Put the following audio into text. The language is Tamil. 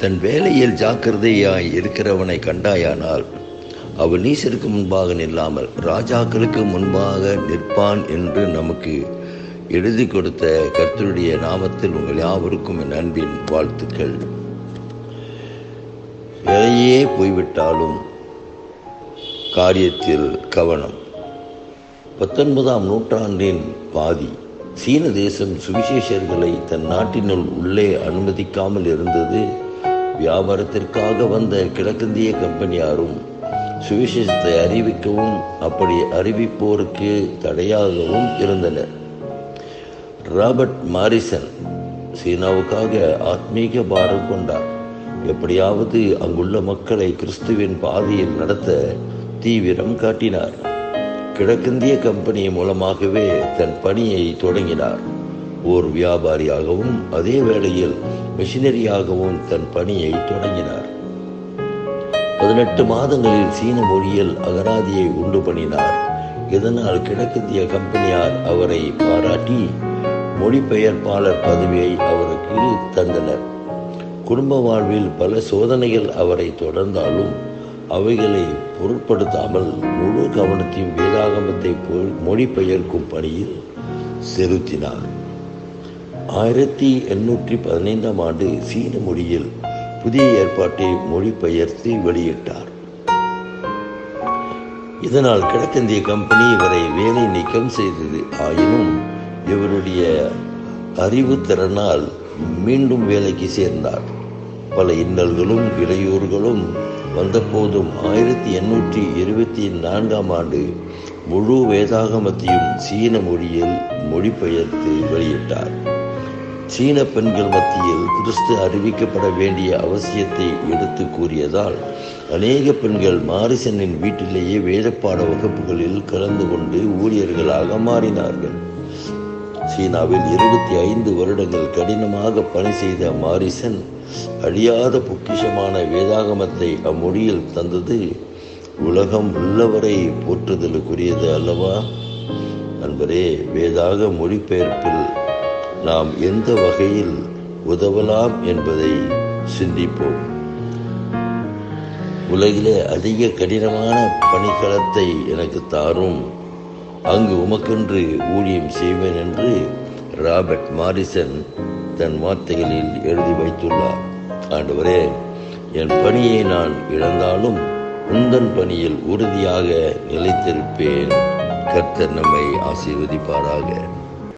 தன் வேலையில் ஜாக்கிரதையாய் இருக்கிறவனை கண்டாயானால் அவன் நீசருக்கு முன்பாக நில்லாமல் ராஜாக்களுக்கு முன்பாக நிற்பான் என்று நமக்கு எழுதி கொடுத்த கர்த்தருடைய நாமத்தில் உங்கள் யாவருக்கும் என் அன்பின் வாழ்த்துக்கள். வேலையே போய்விட்டாலும் காரியத்தில் கவனம். பத்தொன்பதாம் நூற்றாண்டின் பாதி சீன தேசம் சுவிசேஷர்களை தன் நாட்டினுள் உள்ளே அனுமதிக்காமல் இருந்தது. வியாபாரத்திற்காக வந்த கிழக்கிந்திய கம்பெனியாரும் சுவிசேஷத்தை அறிவிக்கவும் அப்படி அறிவிப்போருக்கு தடையாகவும் இருந்தனர். ராபர்ட் மாரிசன் சீனாவுக்காக ஆத்மீக பாரம் கொண்டார். எப்படியாவது அங்குள்ள மக்களை கிறிஸ்துவின் பாதையில் நடத்த தீவிரம் காட்டினார். கிழக்கிந்திய கம்பெனி மூலமாகவே தன் பணியை தொடங்கினார். ஓர் வியாபாரியாகவும் அதே வேளையில் மிஷினரியாகவும் தன் பணியை தொடங்கினார். பதினெட்டு மாதங்களில் சீன மொழியில் அகராதியை உண்டு பண்ணினார். இதனால் கிழக்கிந்திய கம்பெனியார் அவரை பாராட்டி மொழிபெயர்ப்பாளர் பதவியை அவருக்கு தந்தனர். குடும்ப வாழ்வில் பல சோதனைகள் அவரை தொடர்ந்தாலும் அவைகளை பொருட்படுத்தாமல் முழு கவனத்தையும் வேதாகமத்தை மொழிபெயர்க்கும் பணியில் செலுத்தினார். ஆயிரத்தி எண்ணூற்றி பதினைந்தாம் ஆண்டு சீன மொழியில் புதிய ஏற்பாட்டை மொழிபெயர்த்து வெளியிட்டார். இதனால் கிழக்கிந்திய கம்பெனி இவரை வேலை நீக்கம் செய்தது ஆயினும் இவருடைய அறிவு திறனால் மீண்டும் வேலைக்கு சேர்ந்தார். பல இன்னல்களும் இடையூறுகளும் வந்தபோதும் ஆயிரத்தி எண்ணூற்றி இருபத்தி நான்காம் ஆண்டு முழு வேதாகமத்தையும் சீன மொழியில் மொழிபெயர்த்து வெளியிட்டார். சீன பெண்கள் மத்தியில் கிறிஸ்து அறிவிக்கப்பட வேண்டிய அவசியத்தை எடுத்து கூறியதால் அநேக பெண்கள் மாரிசனின் வீட்டிலேயே வேதப்பாட வகுப்புகளில் கலந்து கொண்டு ஊழியர்களாக மாறினார்கள். சீனாவில் இருபத்தி ஐந்து வருடங்கள் கடினமாக பணி செய்த மாரிசன் அழியாத பொக்கிஷமான வேதாகமத்தை அம்மொழியில் தந்தது உலகம் உள்ளவரை போற்றுதலுக்குரியது அல்லவா? நண்பரே வேதாக மொழிபெயர்ப்பில் நாம் எந்த வகையில் உதவலாம் என்பதை சிந்திப்போம். உலகிலே அதிக கடினமான பணிக்களத்தை எனக்கு தாரும். அங்கு உமக்கென்று ஊழியம் செய்வேன் என்று ராபர்ட் மாரிசன் தன் வார்த்தைகளில் எழுதி வைத்துள்ளார். ஆண்டவரே என் பணியை நான் இழந்தாலும் உந்தன் பணியில் உறுதியாக நிலைத்திருப்பேன். கர்த்தர் நம்மை ஆசீர்வதிப்பாராக.